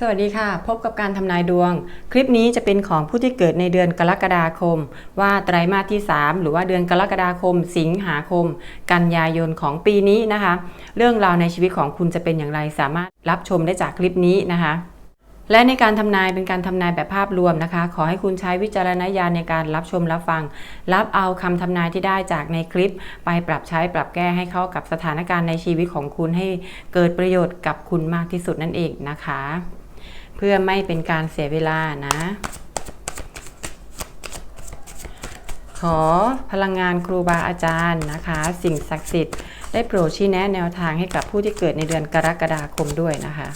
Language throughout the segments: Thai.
สวัสดีค่ะ พบกับการทำนายดวง คลิปนี้จะเป็นของผู้ที่เกิดในเดือนกรกฎาคม ว่าไตรมาสที่ 3 หรือว่าเดือนกรกฎาคม สิงหาคม กันยายนของปีนี้นะคะ เรื่องราวในชีวิตของคุณจะเป็นอย่างไรสามารถรับชมได้จากคลิปนี้นะคะ และในการทำนายเป็นการทำนายแบบภาพรวมนะคะ ขอให้คุณใช้วิจารณญาณในการรับชมรับฟัง รับเอาคำทำนายที่ได้จากในคลิป ไปปรับใช้ปรับแก้ให้เข้ากับสถานการณ์ในชีวิตของคุณให้เกิดประโยชน์กับคุณมากที่สุดนั่นเองนะคะ เพื่อไม่เป็นการเสียเวลานะ ขอพลังงานครูบาอาจารย์นะคะ สิ่งศักดิ์สิทธิ์ได้โปรดชี้แนะแนวทางให้กับผู้ที่เกิดในเดือนกรกฎาคมด้วยนะคะ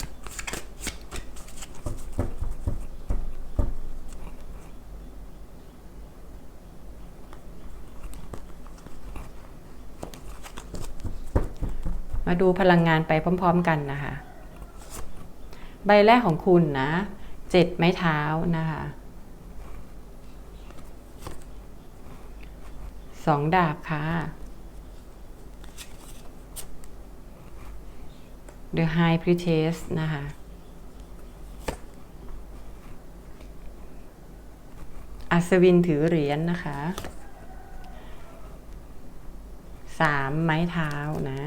มาดูพลังงานไปพร้อม ๆ กันนะคะ ใบแรกของคุณนะเจ็ดไม้เท้านะคะสองดาบค่ะ The High Priestess นะคะอัศวินถือเหรียญนนะคะสามไม้เท้านะ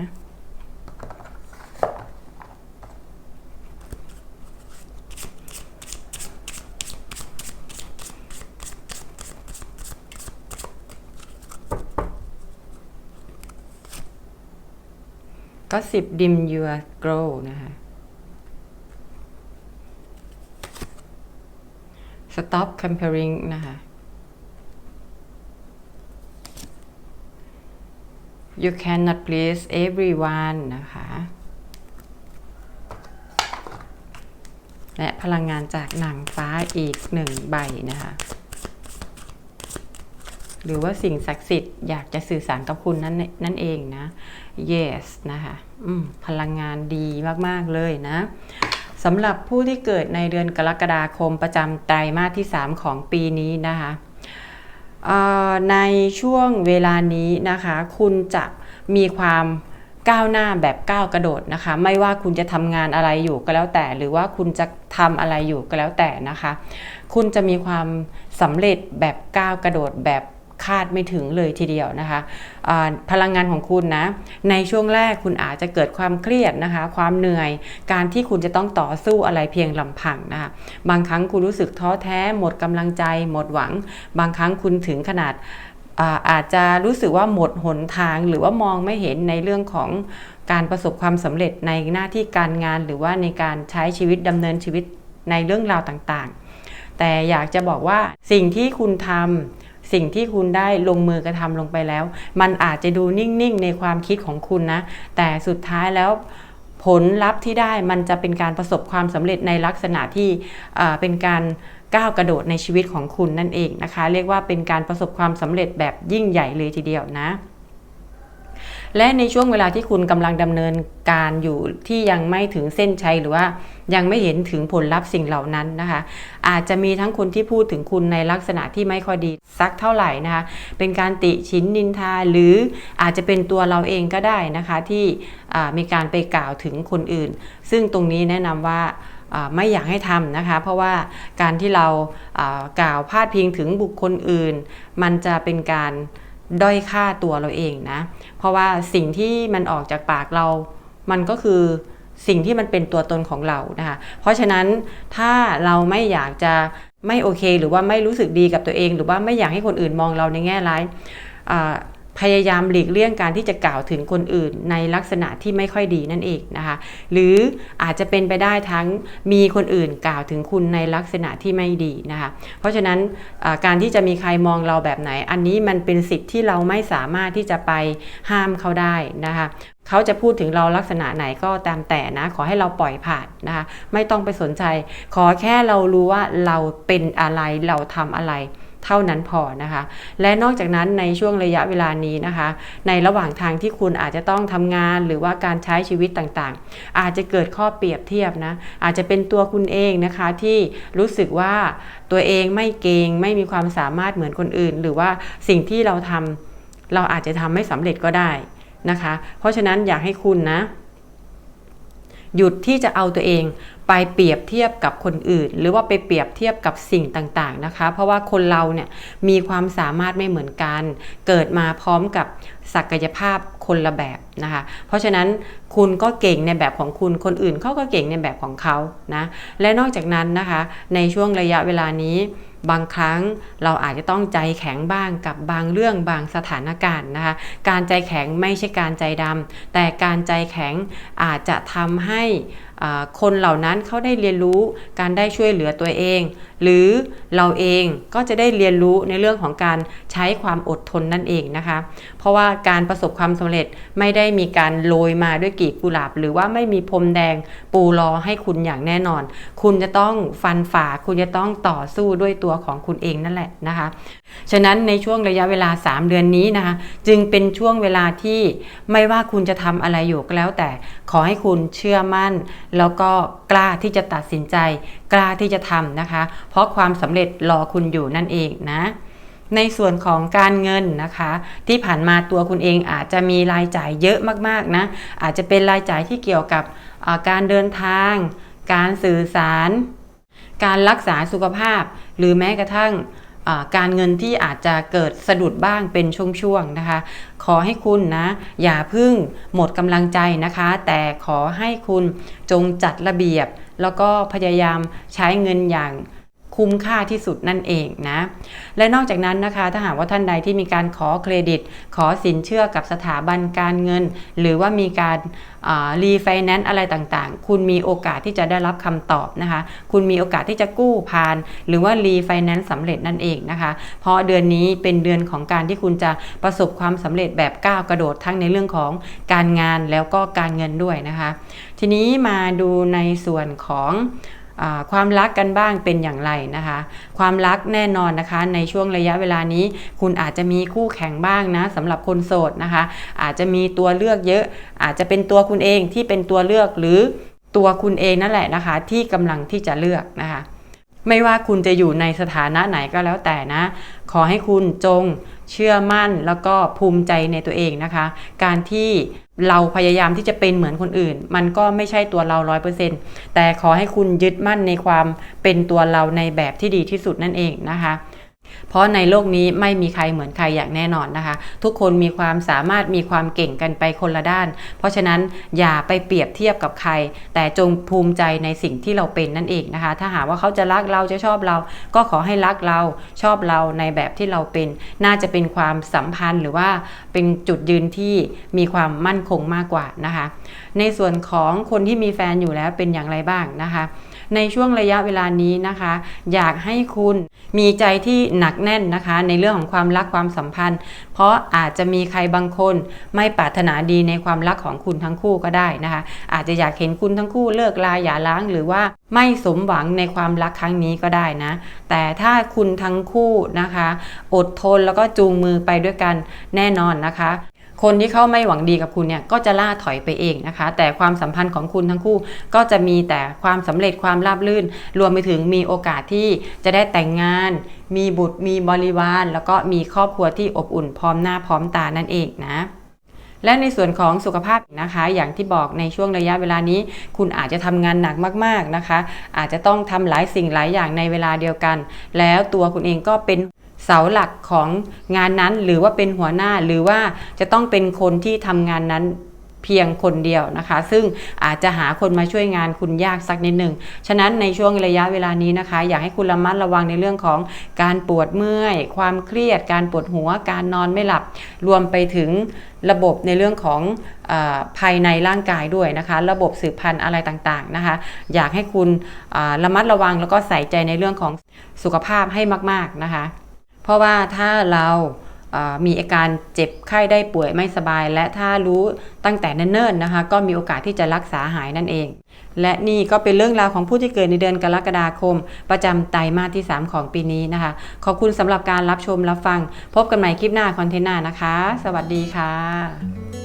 ก็สิบดิมยูร์โกรนะคะ stop comparing นะคะ you cannot please everyone นะคะ และพลังงานจากหนังฟ้าอีกหนึ่งใบนะคะ หรือว่าสิ่งศักดิ์สิทธิ์อยากจะสื่อสารกับคุณนั่นนั่นเองนะ yes นะคะพลังงานดีมาก ๆ เลยนะสำหรับผู้ที่เกิดในเดือนกรกฎาคมประจำไตรมาสที่ 3 ของปีนี้นะคะในช่วงเวลานี้นะคะ คุณจะมีความก้าวหน้าแบบก้าวกระโดดนะคะ ไม่ว่าคุณจะทำงานอะไรอยู่ก็แล้วแต่ หรือว่าคุณจะทำอะไรอยู่ก็แล้วแต่นะคะ คุณจะมีความสำเร็จแบบก้าวกระโดดแบบ คาดไม่ถึงเลยทีเดียวนะคะพลังงานของคุณนะในช่วงแรกคุณอาจจะเกิดความเครียดนะคะ ความเหนื่อย การที่คุณจะต้องต่อสู้อะไรเพียงลำพังนะคะบางครั้งคุณรู้สึกท้อแท้ หมดกำลังใจ หมดหวัง บางครั้งคุณถึงขนาดอาอาจจะรู้สึกว่าหมดหนทางหรือว่ามองไม่เห็นในเรื่องของการประสบความสำเร็จในหน้าที่การงาน หรือว่าในการใช้ชีวิตดำเนินชีวิตในเรื่องราวต่างๆ แต่อยากจะบอกว่าสิ่งที่คุณทำ สิ่งที่คุณได้ลงมือกระทำลงไปแล้ว มันอาจจะดูนิ่งๆ ในความคิดของคุณนะ แต่สุดท้ายแล้วผลลัพธ์ที่ได้มันจะเป็นการประสบความสำเร็จในลักษณะที่เป็นการก้าวกระโดดในชีวิตของคุณนั่นเองนะคะ เรียกว่าเป็นการประสบความสำเร็จแบบยิ่งใหญ่เลยทีเดียวนะ และในช่วงเวลาที่คุณกำลังดำเนินการอยู่ที่ยังไม่ถึงเส้นชัยหรือว่ายังไม่เห็นถึงผลลัพธ์สิ่งเหล่านั้นนะคะ อาจจะมีทั้งคนที่พูดถึงคุณในลักษณะที่ไม่ค่อยดีสักเท่าไหร่นะคะ เป็นการติชินนินทาหรืออาจจะเป็นตัวเราเองก็ได้นะคะที่มีการไปกล่าวถึงคนอื่น ซึ่งตรงนี้แนะนำว่าอ่าไม่อยากให้ทำนะคะ เพราะว่าการที่เรากล่าวพาดพิงถึงบุคคลอื่น มันจะเป็นการ ด้อยค่าตัวเราเองนะ เพราะว่าสิ่งที่มันออกจากปากเรา มันก็คือสิ่งที่มันเป็นตัวตนของเรานะคะ เพราะฉะนั้นถ้าเราไม่อยากจะไม่โอเค หรือว่าไม่รู้สึกดีกับตัวเอง หรือว่าไม่อยากให้คนอื่นมองเราในแง่ร้ายอ่า พยายามหลีกเลี่ยงการที่จะกล่าวถึงคนอื่นในลักษณะที่ไม่ค่อยดีนั่นเองนะคะ หรืออาจจะเป็นไปได้ทั้งมีคนอื่นกล่าวถึงคุณในลักษณะที่ไม่ดีนะคะ เพราะฉะนั้นการที่จะมีใครมองเราแบบไหน อันนี้มันเป็นสิทธิ์ที่เราไม่สามารถที่จะไปห้ามเขาได้นะคะเขาจะพูดถึงเราลักษณะไหนก็ตามแต่นะ ขอให้เราปล่อยผ่านนะคะไม่ต้องไปสนใจ ขอแค่เรารู้ว่าเราเป็นอะไรเราทำอะไร เท่านั้นพอนะคะ และนอกจากนั้นในช่วงระยะเวลานี้นะคะ ในระหว่างทางที่คุณอาจจะต้องทำงานหรือว่าการใช้ชีวิตต่างๆ อาจจะเกิดข้อเปรียบเทียบนะ อาจจะเป็นตัวคุณเองนะคะที่รู้สึกว่าตัวเองไม่เก่งไม่มีความสามารถเหมือนคนอื่น หรือว่าสิ่งที่เราทำเราอาจจะทำไม่สำเร็จก็ได้นะคะ เพราะฉะนั้นอยากให้คุณนะ หยุดที่จะเอาตัวเองไปเปรียบเทียบกับคนอื่น หรือว่าไปเปรียบเทียบกับสิ่งต่างๆนะคะ เพราะว่าคนเราเนี่ยมีความสามารถไม่เหมือนกัน เกิดมาพร้อมกับศักยภาพคนละแบบนะคะ เพราะฉะนั้นคุณก็เก่งในแบบของคุณคนอื่นเขาก็เก่งในแบบของเขานะและนอกจากนั้นนะคะ ในช่วงระยะเวลานี้ บางครั้งเราอาจจะต้องใจแข็งบ้างกับบางเรื่องบางสถานการณ์นะคะการใจแข็งไม่ใช่การใจดำแต่การใจแข็งอาจจะทำให้คนเหล่านั้นเขาได้เรียนรู้การได้ช่วยเหลือตัวเอง หรือเราเองก็จะได้เรียนรู้ในเรื่องของการใช้ความอดทนนั่นเองนะคะเพราะว่าการประสบความสำเร็จไม่ได้มีการโรยมาด้วยกีบกุหลาบ หรือว่าไม่มีพรมแดงปูรอให้คุณอย่างแน่นอน คุณจะต้องฟันฝ่า คุณจะต้องต่อสู้ด้วยตัวของคุณเองนั่นแหละนะคะ ฉะนั้นในช่วงระยะเวลา 3 เดือนนี้นะคะ จึงเป็นช่วงเวลาที่ไม่ว่าคุณจะทำอะไรอยู่ก็แล้ว แต่ขอให้คุณเชื่อมั่น แล้วก็กล้าที่จะตัดสินใจ กล้าที่จะทำนะคะ เพราะความสำเร็จรอคุณอยู่นั่นเองนะ ในส่วนของการเงินนะคะ ที่ผ่านมาตัวคุณเองอาจจะมีรายจ่ายเยอะมากๆนะอาจจะเป็นรายจ่ายที่เกี่ยวกับการเดินทาง การสื่อสาร การรักษาสุขภาพ หรือแม้กระทั่งการเงินที่อาจจะเกิดสะดุดบ้างเป็นช่วงๆนะคะ ขอให้คุณนะ อย่าพึ่งหมดกำลังใจนะคะ แต่ขอให้คุณจงจัดระเบียบ แล้วก็พยายามใช้เงินอย่าง คุ้มค่าที่สุดนั่นเองนะ และนอกจากนั้นนะคะ ถ้าหากว่าท่านใดที่มีการขอเครดิต ขอสินเชื่อกับสถาบันการเงิน หรือว่ามีการรีไฟแนนซ์อะไรต่างๆ คุณมีโอกาสที่จะได้รับคำตอบนะคะ คุณมีโอกาสที่จะกู้ผ่าน หรือว่ารีไฟแนนซ์สำเร็จนั่นเองนะคะ เพราะเดือนนี้เป็นเดือนของการที่คุณจะประสบความสำเร็จแบบก้าวกระโดดทั้งในเรื่องของการงานแล้วก็การเงินด้วยนะคะ ทีนี้มาดูในส่วนของ ความรักกันบ้างเป็นอย่างไรนะคะ ความรักแน่นอนนะคะ ในช่วงระยะเวลานี้ คุณอาจจะมีคู่แข่งบ้างนะสำหรับคนโสดนะคะ อาจจะมีตัวเลือกเยอะ อาจจะเป็นตัวคุณเองที่เป็นตัวเลือกหรือตัวคุณเองนั่นแหละนะคะ ที่กำลังที่จะเลือกนะคะไม่ว่าคุณจะอยู่ในสถานะไหนก็แล้วแต่นะ ขอให้คุณจงเชื่อมั่นแล้วก็ภูมิใจในตัวเองนะคะ การที่ เราพยายามที่จะเป็นเหมือนคนอื่น มันก็ไม่ใช่ตัวเราร้อยเปอร์เซ็นต์แต่ขอให้คุณยึดมั่นในความเป็นตัวเราในแบบที่ดีที่สุดนั่นเองนะคะ เพราะในโลกนี้ไม่มีใครเหมือนใครอย่างแน่นอนนะคะ ทุกคนมีความสามารถมีความเก่งกันไปคนละด้าน เพราะฉะนั้นอย่าไปเปรียบเทียบกับใคร แต่จงภูมิใจในสิ่งที่เราเป็นนั่นเองนะคะ ถ้าหากว่าเขาจะรักเราจะชอบเรา ก็ขอให้รักเราชอบเราในแบบที่เราเป็น น่าจะเป็นความสัมพันธ์หรือว่าเป็นจุดยืนที่มีความมั่นคงมากกว่านะคะ ในส่วนของคนที่มีแฟนอยู่แล้วเป็นอย่างไรบ้างนะคะ ในช่วงระยะเวลานี้นะคะ อยากให้คุณมีใจที่หนักแน่นนะคะ ในเรื่องของความรักความสัมพันธ์ เพราะอาจจะมีใครบางคนไม่ปรารถนาดีในความรักของคุณทั้งคู่ก็ได้นะคะ อาจจะอยากเห็นคุณทั้งคู่เลิกลาหย่าร้างหรือว่าไม่สมหวังในความรักครั้งนี้ก็ได้นะ แต่ถ้าคุณทั้งคู่นะคะ อดทนแล้วก็จูงมือไปด้วยกันแน่นอนนะคะ คนที่เขาไม่หวังดีกับคุณเนี่ยก็จะล่าถอยไปเองนะคะ แต่ความสัมพันธ์ของคุณทั้งคู่ก็จะมีแต่ความสำเร็จความราบรื่น รวมไปถึงมีโอกาสที่จะได้แต่งงาน มีบุตรมีบริวาร แล้วก็มีครอบครัวที่อบอุ่นพร้อมหน้าพร้อมตานั่นเองนะและในส่วนของสุขภาพนะคะ อย่างที่บอกในช่วงระยะเวลานี้ คุณอาจจะทำงานหนักมาก ๆนะคะ อาจจะต้องทำหลายสิ่งหลายอย่างในเวลาเดียวกัน แล้วตัวคุณเองก็เป็น เสาหลักของงานนั้น หรือว่าเป็นหัวหน้าหรือว่าจะต้องเป็นคนที่ทำงานนั้นเพียงคนเดียวนะคะ ซึ่งอาจจะหาคนมาช่วยงานคุณยากสักนิดหนึ่ง ฉะนั้นในช่วงระยะเวลานี้นะคะ อยากให้คุณระมัดระวังในเรื่องของการปวดเมื่อย ความเครียด การปวดหัว การนอนไม่หลับ รวมไปถึงระบบในเรื่องของอภายในร่างกายด้วยนะคะ ระบบสืบพันธุ์อะไรต่างๆนะคะ อยากให้คุณระมัดระวังแล้วก็ใส่ใจในเรื่องของสุขภาพให้มาก ๆนะคะ ราะว่าถ้าเรามีอาการเจ็บไข้ได้ป่วยไม่สบาย และถ้ารู้ตั้งแต่เนิ่นๆนะคะ ก็มีโอกาสที่จะรักษาหายนั่นเอง และนี่ก็เป็นเรื่องราวของผู้ที่เกิดในเดือนกรกฎาคม ประจำไตรมาสที่ 3 ของปีนี้นะคะ ขอบคุณสำหรับการรับชมรับฟัง พบกันใหม่คลิปหน้าคอนเทนต์หน้านะคะ สวัสดีค่ะ